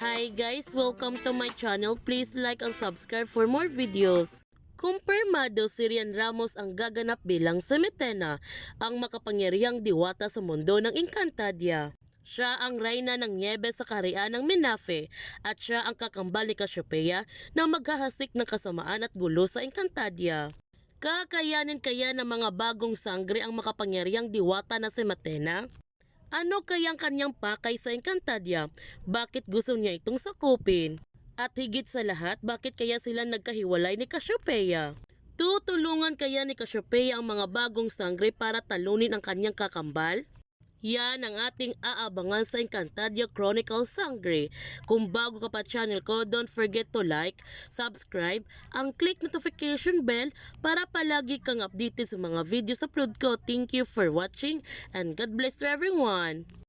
Hi guys, welcome to my channel. Please like and subscribe for more videos. Kumpirmado si Rian Ramos ang gaganap bilang Semitena, ang makapangyarihang diwata sa mundo ng Encantadia. Siya ang reyna ng Niebe sa kaharian ng Minafe at siya ang kakambal ni Cassiopeia na maghahasik ng kasamaan at gulo sa Encantadia. Kakayanin kaya ng mga bagong sangre ang makapangyarihang diwata na si Matena? Ano kayang kanyang pakay sa Encantadia? Bakit gusto niya itong sakupin? At higit sa lahat, bakit kaya sila nagkahiwalay ni Cassiopeia? Tutulungan kaya ni Cassiopeia ang mga bagong sangre para talunin ang kanyang kakambal? Yan ang ating aabangan sa Encantadia Chronicles Sangre. Kung bago ka pa channel ko, don't forget to like, subscribe, ang click notification bell para palagi kang updated sa mga videos upload ko. Thank you for watching and God bless to everyone!